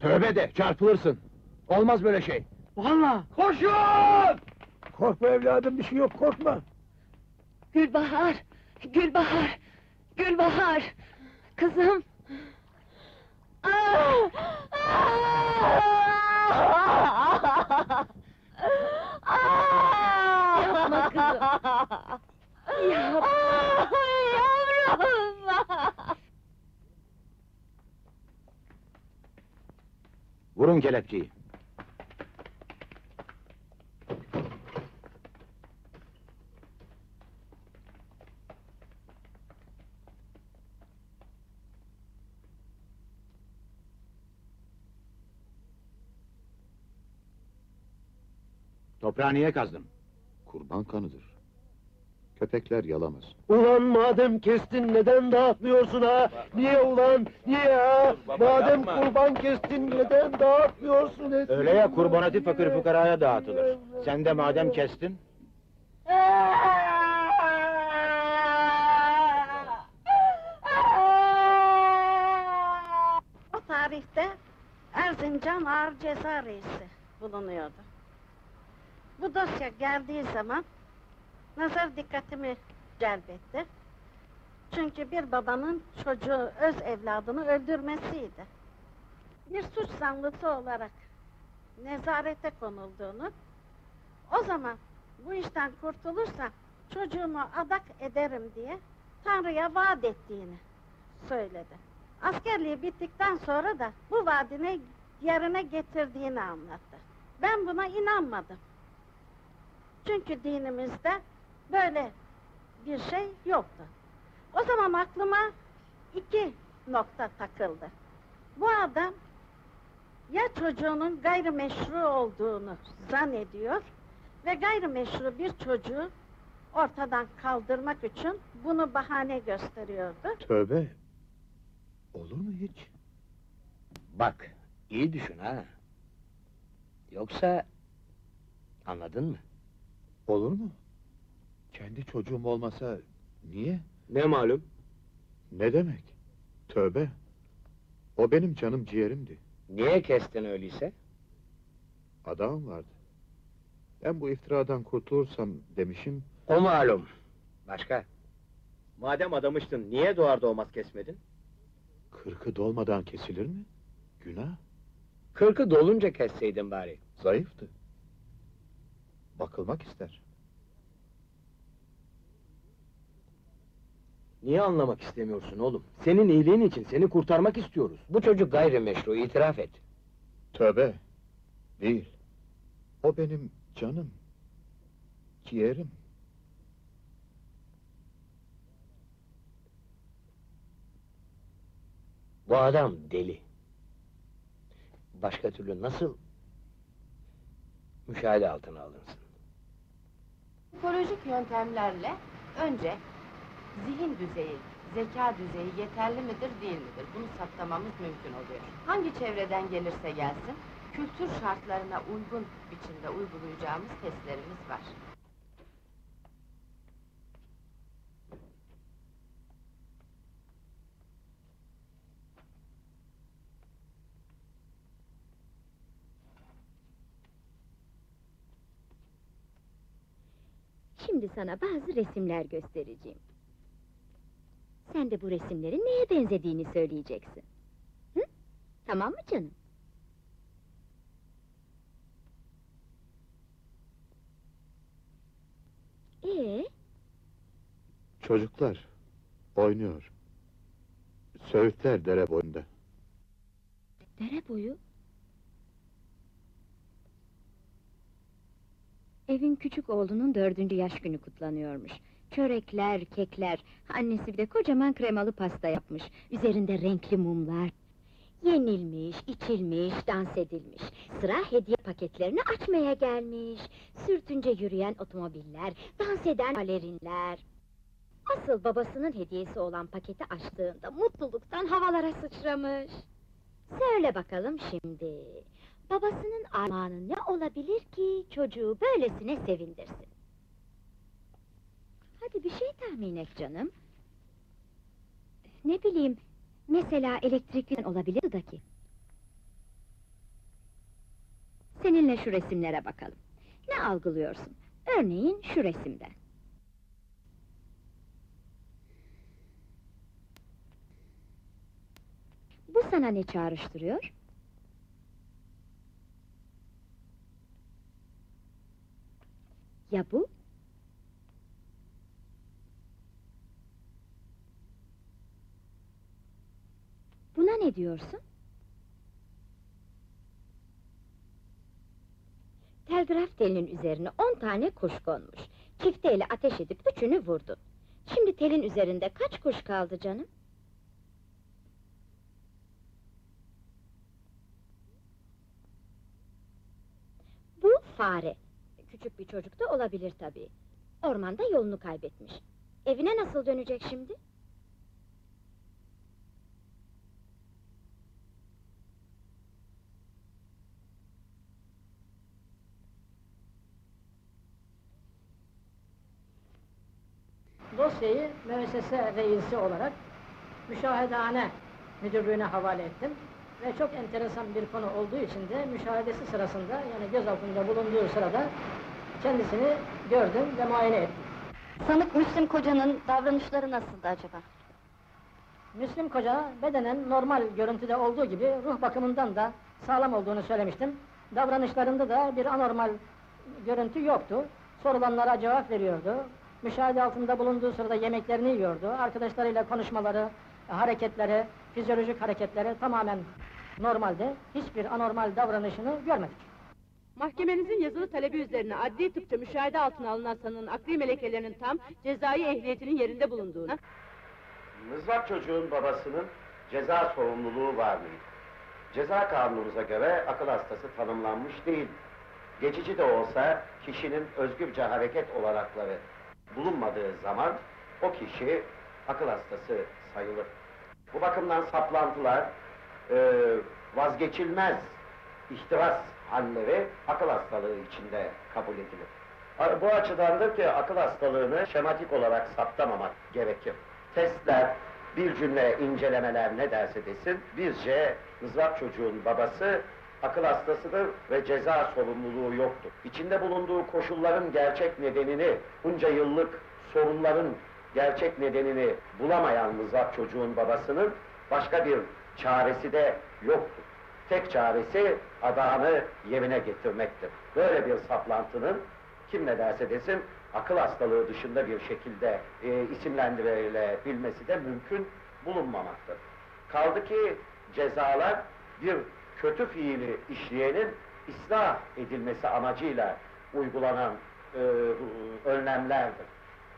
Tövbe de çarpılırsın. Olmaz böyle şey. Vallahi. Koşun! Korkma evladım bir şey yok korkma. Gülbahar, Gülbahar, Gülbahar, kızım. Yapma kızım. Yapma. Yavrum. Vurun kelepçeyi. Toprağı niye kazdın? Kurban kanıdır. Köpekler yalamaz. Ulan madem kestin neden dağıtmıyorsun ha? Niye ulan? Niye ha? Madem kurban kestin neden dağıtmıyorsun etini? Öyle ya kurbanatı fakir fukaraya dağıtılır. Sen de madem kestin, O tarihte Erzincan Ağır Ceza Reisi bulunuyordu. Bu dosya geldiği zaman nazar dikkatimi celbetti. Çünkü bir babanın çocuğu öz evladını öldürmesiydi. Bir suç zanlısı olarak nezarete konulduğunu, o zaman bu işten kurtulursam çocuğumu adak ederim diye Tanrı'ya vaat ettiğini söyledi. Askerliği bittikten sonra da bu vaadini yerine getirdiğini anlattı. Ben buna inanmadım. Çünkü dinimizde böyle bir şey yoktu. O zaman aklıma iki nokta takıldı. Bu adam ya çocuğunun gayrimeşru olduğunu zannediyor ve gayrimeşru bir çocuğu ortadan kaldırmak için bunu bahane gösteriyordu. Tövbe. Olur mu hiç? Bak, iyi düşün ha. Yoksa... Anladın mı? Olur mu? Kendi çocuğum olmasa niye? Ne malum? Ne demek? Tövbe. O benim canım ciğerimdi. Niye kestin öyleyse? Adam vardı. Ben bu iftiradan kurtulursam demişim, O malum. Başka? Madem adamıştın, niye doğar doğmaz kesmedin? kırkı dolmadan kesilir mi? Günah. Kırkı dolunca kesseydin bari. Zayıftı. Bakılmak ister. Niye anlamak istemiyorsun oğlum? Senin iyiliğin için seni kurtarmak istiyoruz. Bu çocuk gayrimeşru, itiraf et. Tövbe. Değil. O benim canım. Ciğerim. Bu adam deli. Başka türlü nasıl... ...müşahede altına alınsın? Psikolojik yöntemlerle önce zihin düzeyi, zeka düzeyi yeterli midir değil midir? Bunu saptamamız mümkün oluyor. Hangi çevreden gelirse gelsin, kültür şartlarına uygun biçimde uygulayacağımız testlerimiz var. Şimdi sana bazı resimler göstereceğim. Sen de bu resimlerin neye benzediğini söyleyeceksin. Hı? Tamam mı canım? Ee, Çocuklar oynuyor. Söğütler dere boyunda. dere boyu. Evin küçük oğlunun dördüncü yaş günü kutlanıyormuş. Çörekler, kekler, annesi bir de kocaman kremalı pasta yapmış. Üzerinde renkli mumlar. Yenilmiş, içilmiş, dans edilmiş. Sıra hediye paketlerini açmaya gelmiş. Sürtünce yürüyen otomobiller, dans eden balerinler. Asıl babasının hediyesi olan paketi açtığında mutluluktan havalara sıçramış. Söyle bakalım şimdi, babasının armağanı ne olabilir ki çocuğu böylesine sevindirsin? Hadi bir şey tahmin et canım. Ne bileyim, mesela elektrikli olabilir ki. Seninle şu resimlere bakalım. Ne algılıyorsun? Örneğin şu resimden. Bu sana ne çağrıştırıyor? Ya bu? Buna ne diyorsun? Telgraf telinin üzerine on tane kuş konmuş. Çifteyle ateş edip üçünü vurdun. Şimdi telin üzerinde kaç kuş kaldı canım? Bu fare. Küçük bir çocuk da olabilir tabii. Ormanda yolunu kaybetmiş. Evine nasıl dönecek şimdi? Dosyayı müessese reisi olarak müşahedehane müdürlüğüne havale ettim. Ve çok enteresan bir konu olduğu için de müşahedesi sırasında yani gözaltında bulunduğu sırada kendisini gördüm ve muayene ettim. Sanık Müslim kocanın davranışları nasıldı acaba? Müslim Koca bedenen normal görüntüde olduğu gibi ruh bakımından da sağlam olduğunu söylemiştim. Davranışlarında da bir anormal görüntü yoktu. Sorulanlara cevap veriyordu. Müşahede altında bulunduğu sırada yemeklerini yiyordu. Arkadaşlarıyla konuşmaları, hareketleri, fizyolojik hareketleri tamamen normalde. Hiçbir anormal davranışını görmedik. Mahkemenizin yazılı talebi üzerine adli tıpça müşahede altına alınan sanığın akli melekelerinin tam cezai ehliyetinin yerinde bulunduğuna Mızrak çocuğun babasının ceza sorumluluğu var mıydı? Ceza kanunumuza göre akıl hastası tanımlanmış değil. Geçici de olsa kişinin özgürce hareket olanakları bulunmadığı zaman o kişi akıl hastası sayılır. Bu bakımdan saplantılar, e, vazgeçilmez ihtiras halleri akıl hastalığı içinde kabul edilir. Bu açıdandır ki akıl hastalığını şematik olarak saptamamak gerekir. Testler, bir cümle incelemeler ne derse desin, bizce mızrak çocuğun babası akıl hastasıdır ve ceza sorumluluğu yoktur. İçinde bulunduğu koşulların gerçek nedenini, bunca yıllık sorunların gerçek nedenini bulamayan mızrak çocuğun babasının başka bir çaresi de yoktur. Tek çaresi adağını yerine getirmektir. Böyle bir saplantının kim ne derse desin akıl hastalığı dışında bir şekilde e, isimlendirilebilmesi de mümkün bulunmamaktadır. Kaldı ki cezalar bir kötü fiili işleyenin ıslah edilmesi amacıyla uygulanan e, önlemlerdir.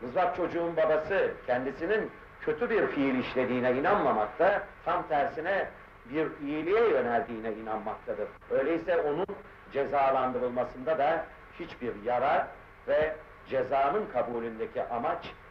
Mızrak çocuğun babası kendisinin kötü bir fiil işlediğine inanmamakta, tam tersine bir iyiliğe yöneldiğine inanmaktadır. Öyleyse onun cezalandırılmasında da hiçbir yarar ve cezanın kabulündeki amaç